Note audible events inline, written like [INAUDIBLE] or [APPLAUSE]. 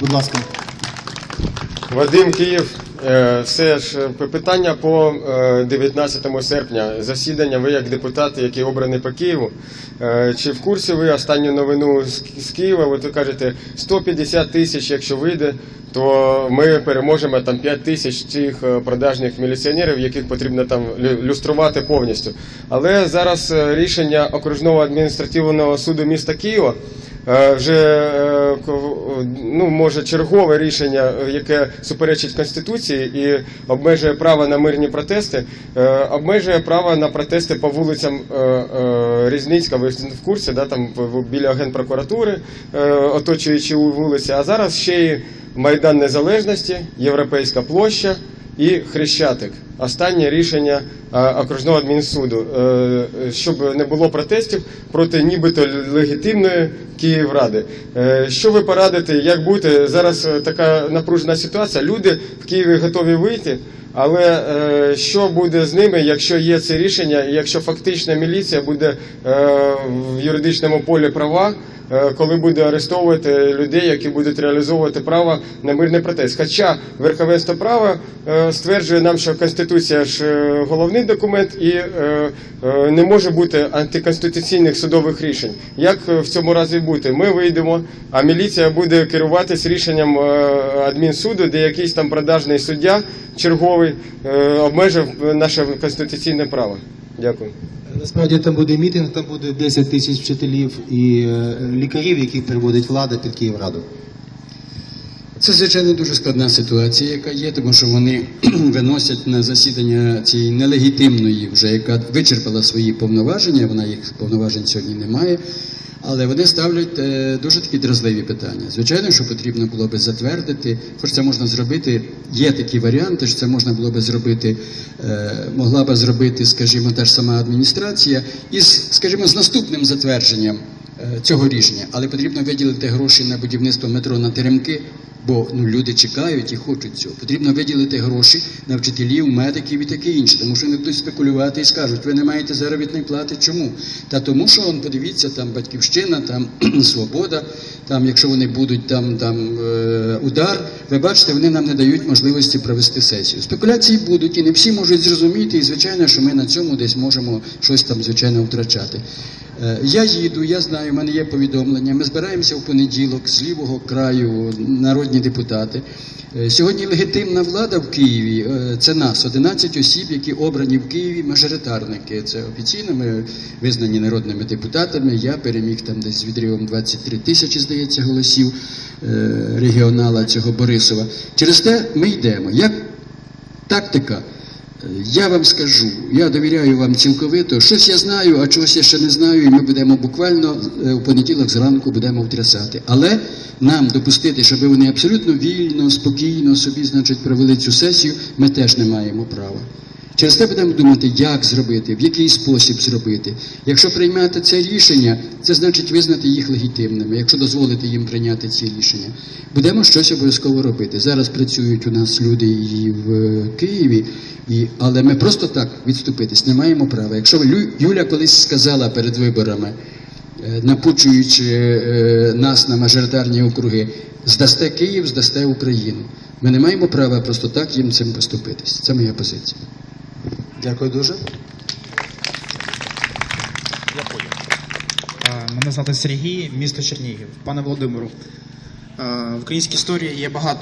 Будь ласка. Вадим Київ. Е, Все ж е, питання по е, 19 серпня. Засідання. Ви як депутат, який обраний по Києву. Е, Чи в курсі ви останню новину з- Києва? Ви кажете 150 тисяч, якщо вийде, то ми переможемо там 5 тисяч цих е, продажних міліціонерів, яких потрібно там люструвати повністю. Але зараз е, рішення окружного адміністративного суду міста Києва. Е, вже е, ну, може чергове рішення, яке суперечить конституції і обмежує право на мирні протести, е, обмежує право на протести по вулицям Різницька. Ви в курсі, да, там біля генпрокуратури, оточуючи вулиці. А зараз ще й Майдан Незалежності, Європейська площа і Хрещатик. Останнє рішення е, окружного адмінсуду, е, щоб не було протестів проти нібито легітимної Київради. Е, Що ви порадите, як бути? Зараз е, така напружена ситуація. Люди в Києві готові вийти. Але е, що буде з ними, якщо є це рішення, якщо фактично міліція буде е, в юридичному полі права, е, коли буде арестовувати людей, які будуть реалізовувати право на мирний протест. Хоча верховенство права е, стверджує нам, що Конституція ж е, головний документ і е, е, не може бути антиконституційних судових рішень. Як е, в цьому разі бути? Ми вийдемо, а міліція буде керуватись рішенням е, адмінсуду, де якийсь там продажний суддя черговий е, обмежив наше конституційне право. Дякую. Насправді там буде мітинг, там буде 10 тисяч вчителів і е, лікарів, які приводить влада під Київраду. Це, звичайно, дуже складна ситуація, яка є, тому що вони [CLEARS THROAT] виносять на засідання цієї нелегітимної, вже яка вичерпала свої повноваження, вона їх повноважень сьогодні не має. Але вони ставлять е, дуже такі дразливі питання. Звичайно, що потрібно було би затвердити, хоч це можна зробити. Є такі варіанти, що це можна було би зробити, е, могла би зробити, скажімо, та ж сама адміністрація, із, скажімо, з наступним затвердженням е, цього рішення, але потрібно виділити гроші на будівництво метро на теремки, бо ну, люди чекають і хочуть цього. Потрібно виділити гроші на вчителів, медиків і таке інше, тому що вони будуть спекулювати і скажуть, ви не маєте заробітної плати. Чому? Та тому, що он, подивіться, там батьківщина, там [CLEARS THROAT] свобода, там, якщо вони будуть там, там е, удар, ви бачите, вони нам не дають можливості провести сесію. Спекуляції будуть, і не всі можуть зрозуміти, і звичайно, що ми на цьому десь можемо щось там, звичайно, втрачати. Е, Я їду, я знаю, в мене є повідомлення. Ми збираємося в понеділок з лівого краю, народні депутати. Е, Сьогодні легітимна влада в Києві е, це нас, 11 осіб, які обрані в Києві мажоритарники. Це офіційно ми визнані народними депутатами. Я переміг там десь з відривом 23 тисячі, здається, голосів регіонала цього Борисова. Через те ми йдемо. Як тактика? Я вам скажу, я довіряю вам цілковито. Щось я знаю, а чогось я ще не знаю, і ми будемо буквально е, у понеділок зранку будемо втрясати. Але нам допустити, щоб вони абсолютно вільно, спокійно собі, значить, провели цю сесію, ми теж не маємо права. Через те будемо думати, як зробити, в який спосіб зробити. Якщо приймати це рішення, це значить визнати їх легітимними, якщо дозволити їм прийняти ці рішення. Будемо щось обов'язково робити. Зараз працюють у нас люди і в е, Києві, і, але ми просто так відступитись не маємо права. Якщо Юля колись сказала перед виборами, е, напучуючи е, нас на мажоритарні округи, здасте Київ, здасте Україну. Ми не маємо права просто так їм цим поступитись. Це моя позиція. Дякую дуже. Дякую. Мене звати Сергій, місто Чернігів. Пане Володимиру, е, в українській історії є багато